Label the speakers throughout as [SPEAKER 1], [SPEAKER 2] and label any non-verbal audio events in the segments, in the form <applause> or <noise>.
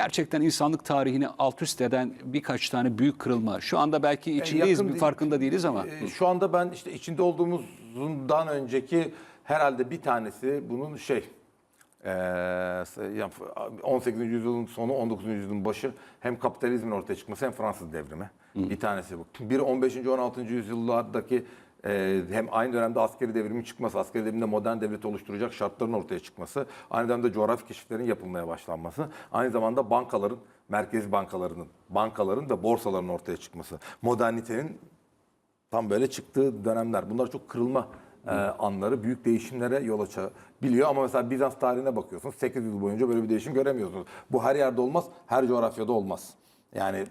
[SPEAKER 1] gerçekten insanlık tarihini alt üst eden birkaç tane büyük kırılma. Şu anda belki içindeyiz,
[SPEAKER 2] yakın
[SPEAKER 1] bir farkında değiliz ama.
[SPEAKER 2] Ee, Şu anda ben işte içinde olduğumuzdan önceki herhalde bir tanesi bunun şey eee, yani 18. yüzyılın sonu 19. yüzyılın başı hem kapitalizmin ortaya çıkması hem Fransız devrimi. Bir tanesi bu. Biri 15. 16. yüzyıllardaki eee, hem aynı dönemde askeri devrimin çıkması, askeri devrimde modern devlet oluşturacak şartların ortaya çıkması, aynı dönemde coğrafi keşiflerin yapılmaya başlanması, aynı zamanda bankaların, merkezi bankalarının, bankaların ve borsaların ortaya çıkması, modernitenin tam böyle çıktığı dönemler. Bunlar çok kırılma e, anları, büyük değişimlere yol açabiliyor. Ama mesela Bizans tarihine bakıyorsunuz, 8 yıl boyunca böyle bir değişim göremiyorsunuz. Bu her yerde olmaz, her coğrafyada olmaz. Yani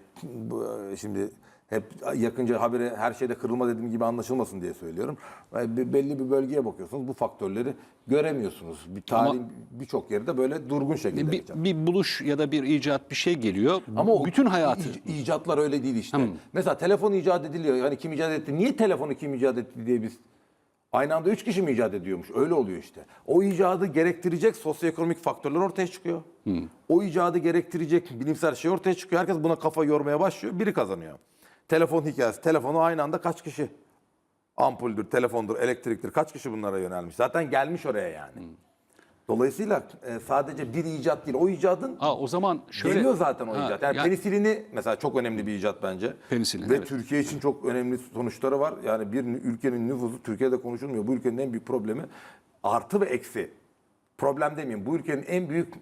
[SPEAKER 2] e, şimdi hep yakınca habere her şeyde kırılma dediğim gibi anlaşılmasın diye söylüyorum. Be- Belli bir bölgeye bakıyorsunuz, bu faktörleri göremiyorsunuz. Bir tarihin birçok yerde böyle durgun şekilde.
[SPEAKER 1] Bir,
[SPEAKER 2] geçer.
[SPEAKER 1] bir buluş ya da bir icat bir şey geliyor.
[SPEAKER 2] Ama o
[SPEAKER 1] bütün hayatı.
[SPEAKER 2] ic- icatlar öyle değil işte. Mesela telefon icat ediliyor. Yani kim icat etti? Niye telefonu kim icat etti diye biz aynı anda üç kişi mi icat ediyormuş? Öyle oluyor işte. O icadı gerektirecek sosyoekonomik faktörler ortaya çıkıyor. O icadı gerektirecek bilimsel şey ortaya çıkıyor. Herkes buna kafa yormaya başlıyor. Biri kazanıyor. Telefon hikayesi. Telefonu aynı anda kaç kişi? Ampuldür, telefondur, elektriktir. Kaç kişi bunlara yönelmiş? Zaten gelmiş oraya yani. Dolayısıyla e, sadece bir icat değil. O icadın
[SPEAKER 1] Aa, o zaman şöyle.
[SPEAKER 2] Geliyor zaten o
[SPEAKER 1] Ha,
[SPEAKER 2] icat. Yani
[SPEAKER 1] ya-
[SPEAKER 2] penisilini mesela çok önemli bir icat bence.
[SPEAKER 1] Penisilin,
[SPEAKER 2] Ve
[SPEAKER 1] evet.
[SPEAKER 2] Türkiye için çok önemli sonuçları var. Yani bir ülkenin nüfusu Türkiye'de konuşulmuyor. Bu ülkenin en büyük problemi artı ve eksi. Problem demeyeyim. Bu ülkenin en büyük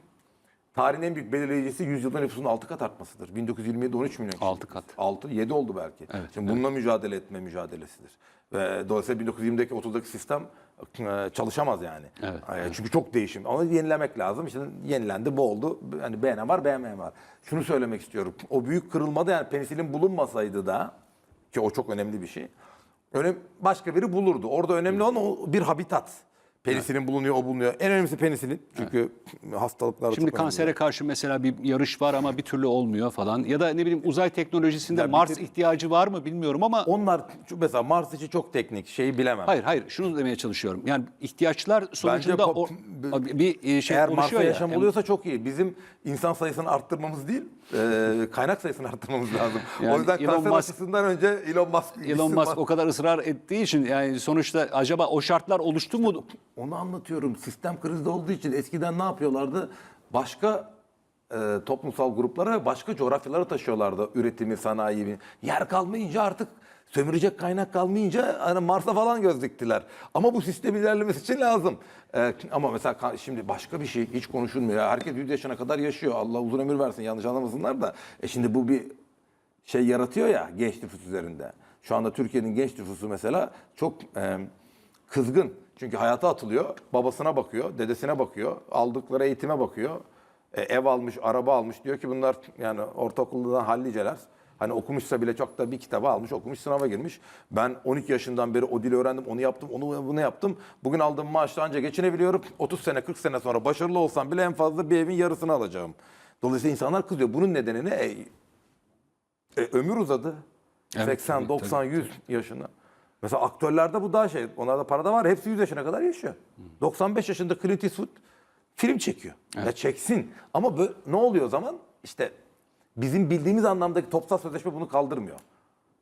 [SPEAKER 2] tarihin en büyük belirleyicisi yüzyılda nüfusun 6 kat artmasıdır. 1927'de 13 milyon kişi.
[SPEAKER 1] Altı kat.
[SPEAKER 2] 6, 7 oldu belki.
[SPEAKER 1] Evet,
[SPEAKER 2] Şimdi bununla mücadele etme mücadelesidir. Ve dolayısıyla 1920'deki 30'daki sistem e, çalışamaz yani.
[SPEAKER 1] Evet,
[SPEAKER 2] E, Çünkü çok değişim. Onu yenilemek lazım. İşte yenilendi, bu oldu. Hani beğenen var, beğenmeyen var. Şunu söylemek istiyorum. O büyük kırılmada yani penisilin bulunmasaydı da ki o çok önemli bir şey. Öyle başka biri bulurdu. Orada önemli olan o bir habitat. Penisilin bulunuyor, o bulunuyor. En önemlisi penisilin. Çünkü hastalıklar
[SPEAKER 1] Şimdi
[SPEAKER 2] çok önemli.
[SPEAKER 1] kansere karşı mesela bir yarış var ama bir türlü olmuyor falan. Ya da ne bileyim uzay teknolojisinde
[SPEAKER 2] Ya bir
[SPEAKER 1] Mars
[SPEAKER 2] tek-
[SPEAKER 1] ihtiyacı var mı bilmiyorum ama
[SPEAKER 2] Onlar şu mesela Mars için çok teknik. Şeyi bilemem.
[SPEAKER 1] hayır hayır şunu demeye çalışıyorum. Yani ihtiyaçlar sonucunda
[SPEAKER 2] pop-
[SPEAKER 1] o, bir e, şey
[SPEAKER 2] Eğer
[SPEAKER 1] oluşuyor
[SPEAKER 2] Mars'ta
[SPEAKER 1] ya.
[SPEAKER 2] yaşam oluyorsa çok iyi. Bizim insan sayısını arttırmamız değil, e, kaynak sayısını arttırmamız lazım.
[SPEAKER 1] Yani
[SPEAKER 2] o yüzden
[SPEAKER 1] Elon
[SPEAKER 2] kanser
[SPEAKER 1] Musk-
[SPEAKER 2] açısından önce Elon Musk.
[SPEAKER 1] Elon
[SPEAKER 2] gitsin
[SPEAKER 1] Musk o kadar ısrar ettiği için yani sonuçta acaba o şartlar oluştu mu?
[SPEAKER 2] Onu anlatıyorum. Sistem krizde olduğu için eskiden ne yapıyorlardı? Başka e, toplumsal gruplara ve başka coğrafyalara taşıyorlardı üretimi, sanayiyi. Yer kalmayınca artık sömürecek kaynak kalmayınca hani Mars'a falan göz diktiler. Ama bu sistem ilerlemesi için lazım. E, ama mesela şimdi başka bir şey hiç konuşulmuyor. Herkes 100 yaşına kadar yaşıyor. Allah uzun ömür versin yanlış anlamasınlar da. E şimdi bu bir şey yaratıyor ya genç nüfus üzerinde. Şu anda Türkiye'nin genç nüfusu mesela çok e, kızgın. Çünkü hayata atılıyor, babasına bakıyor, dedesine bakıyor, aldıkları eğitime bakıyor. E, ev almış, araba almış. Diyor ki bunlar yani ortaokuldan halliceler. Hani okumuşsa bile çok da bir kitabı almış, okumuş, sınava girmiş. Ben 12 yaşından beri o dili öğrendim, onu yaptım, onu bunu yaptım. Bugün aldığım maaşla ancak geçinebiliyorum. 30 sene, 40 sene sonra başarılı olsam bile en fazla bir evin yarısını alacağım. Dolayısıyla insanlar kızıyor. Bunun nedeni ne? E, e, ömür uzadı.
[SPEAKER 1] Evet,
[SPEAKER 2] 80,
[SPEAKER 1] tabii,
[SPEAKER 2] 90, 100 yaşına. Mesela aktörlerde bu daha şey. Onlarda para da var. Hepsi 100 yaşına kadar yaşıyor. 95 yaşında Clint Eastwood film çekiyor. Ya çeksin. Ama bö- ne oluyor o zaman? İşte bizim bildiğimiz anlamdaki topsal sözleşme bunu kaldırmıyor.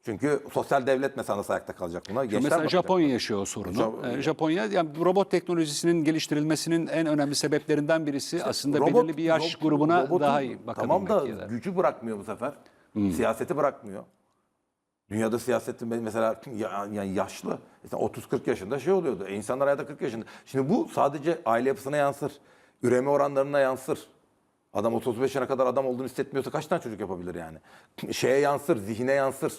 [SPEAKER 2] Çünkü sosyal devlet mesela nasıl ayakta kalacak buna? Gençler
[SPEAKER 1] Mesela. Japonya yaşıyor o sorunu.
[SPEAKER 2] Jap-
[SPEAKER 1] Ee, Japonya yani robot teknolojisinin geliştirilmesinin en önemli sebeplerinden birisi aslında
[SPEAKER 2] Robot-
[SPEAKER 1] belirli bir yaş
[SPEAKER 2] rob-
[SPEAKER 1] grubuna
[SPEAKER 2] robotun-
[SPEAKER 1] daha iyi bakabilmek.
[SPEAKER 2] Tamam da gücü bırakmıyor bu sefer. Siyaseti bırakmıyor. Dünyada siyasetin mesela ya- yani yaşlı. Mesela 30-40 yaşında şey oluyordu. E, insanlar hayata 40 yaşında. Şimdi bu sadece aile yapısına yansır. Üreme oranlarına yansır. Adam 35 yaşına kadar adam olduğunu hissetmiyorsa kaç tane çocuk yapabilir yani? <laughs> Şeye yansır, zihine yansır.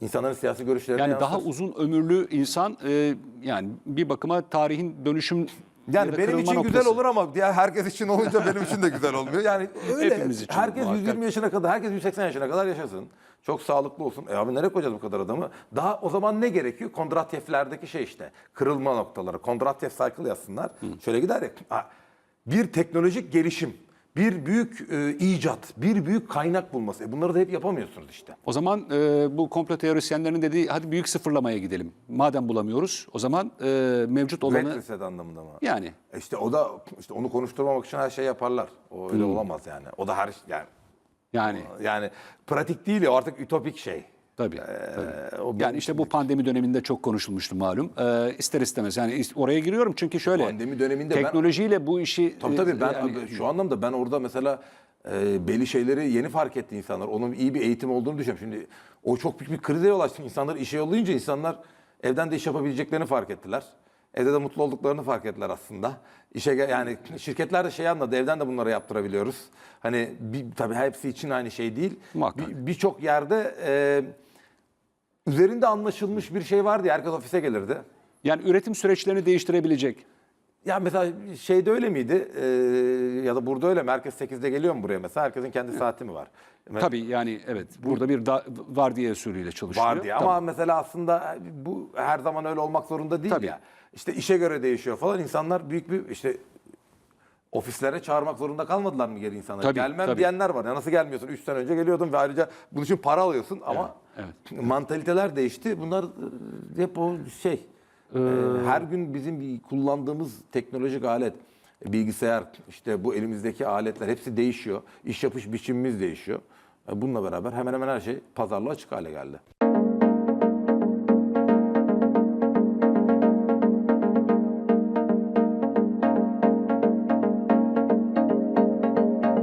[SPEAKER 2] İnsanların siyasi görüşlerine
[SPEAKER 1] Yani
[SPEAKER 2] yansır.
[SPEAKER 1] daha uzun ömürlü insan e, yani bir bakıma tarihin dönüşüm ya
[SPEAKER 2] Yani benim için güzel
[SPEAKER 1] noktası.
[SPEAKER 2] olur ama diğer herkes için olunca benim için de güzel olmuyor. Yani <laughs> öyle.
[SPEAKER 1] Hepimiz için
[SPEAKER 2] herkes
[SPEAKER 1] muhakkak.
[SPEAKER 2] 120 yaşına kadar, herkes 180 yaşına kadar yaşasın. Çok sağlıklı olsun. E abi nereye koyacağız bu kadar adamı? Daha o zaman ne gerekiyor? Kondratyeflerdeki şey işte. Kırılma noktaları. Kondratyef cycle yazsınlar. Şöyle gider ya. Bir teknolojik gelişim. Bir büyük e, icat, bir büyük kaynak bulması. E bunları da hep yapamıyorsunuz işte.
[SPEAKER 1] O zaman e, bu komplo teorisyenlerin dediği hadi büyük sıfırlamaya gidelim. Madem bulamıyoruz o zaman e, mevcut olanı
[SPEAKER 2] Great Reset anlamında mı?
[SPEAKER 1] yani
[SPEAKER 2] E İşte o da işte onu konuşturmamak için her şey yaparlar. O öyle olamaz yani. O da her yani
[SPEAKER 1] Yani
[SPEAKER 2] Yani pratik değil ya artık ütopik şey.
[SPEAKER 1] tabii.
[SPEAKER 2] Ee,
[SPEAKER 1] tabii.
[SPEAKER 2] o
[SPEAKER 1] Yani işte bu pandemi döneminde çok konuşulmuştu malum. Ee, ister istemez yani oraya giriyorum çünkü şöyle.
[SPEAKER 2] Pandemi döneminde ben-
[SPEAKER 1] teknolojiyle bu işi
[SPEAKER 2] Tabii
[SPEAKER 1] e,
[SPEAKER 2] tabii ben
[SPEAKER 1] yani-
[SPEAKER 2] şu anlamda ben orada mesela e, belli şeyleri yeni fark etti insanlar. Onun iyi bir eğitim olduğunu düşünüyorum. Şimdi o çok büyük bir krize yol açtı. İnsanlar işe yollayınca insanlar evden de iş yapabileceklerini fark ettiler. Evde de mutlu olduklarını fark ettiler aslında. İşe yani şirketler de şey anladı. Evden de bunları yaptırabiliyoruz. Hani bir, tabii hepsi için aynı şey değil.
[SPEAKER 1] Muhakkak.
[SPEAKER 2] Bir- Birçok yerde e, üzerinde anlaşılmış bir şey vardı. ya, Herkes ofise gelirdi.
[SPEAKER 1] yani üretim süreçlerini değiştirebilecek.
[SPEAKER 2] Ya mesela şeyde öyle miydi? Ee, ya da burada öyle mi? Herkes 8'de geliyor mu buraya mesela? Herkesin kendi saati mi var? Me-
[SPEAKER 1] Tabii yani evet burada bir da, vardiya usulüyle çalışılıyor.
[SPEAKER 2] Var diye. Ama mesela aslında bu her zaman öyle olmak zorunda değil
[SPEAKER 1] Tabii.
[SPEAKER 2] ya. İşte işe göre değişiyor falan. İnsanlar büyük bir işte ofislere çağırmak zorunda kalmadılar mı geri insanları?
[SPEAKER 1] Tabii,
[SPEAKER 2] Gelmem
[SPEAKER 1] tabii.
[SPEAKER 2] diyenler var. Ya nasıl gelmiyorsun? 3 sene önce geliyordun ve ayrıca bunun için para alıyorsun ama
[SPEAKER 1] Evet,
[SPEAKER 2] mantaliteler değişti. Bunlar e, hep o şey.
[SPEAKER 1] Ee,
[SPEAKER 2] e, Her gün bizim kullandığımız teknolojik alet, bilgisayar, işte bu elimizdeki aletler hepsi değişiyor. İş yapış biçimimiz değişiyor. E, Bununla beraber hemen hemen her şey pazarlığa açık hale geldi.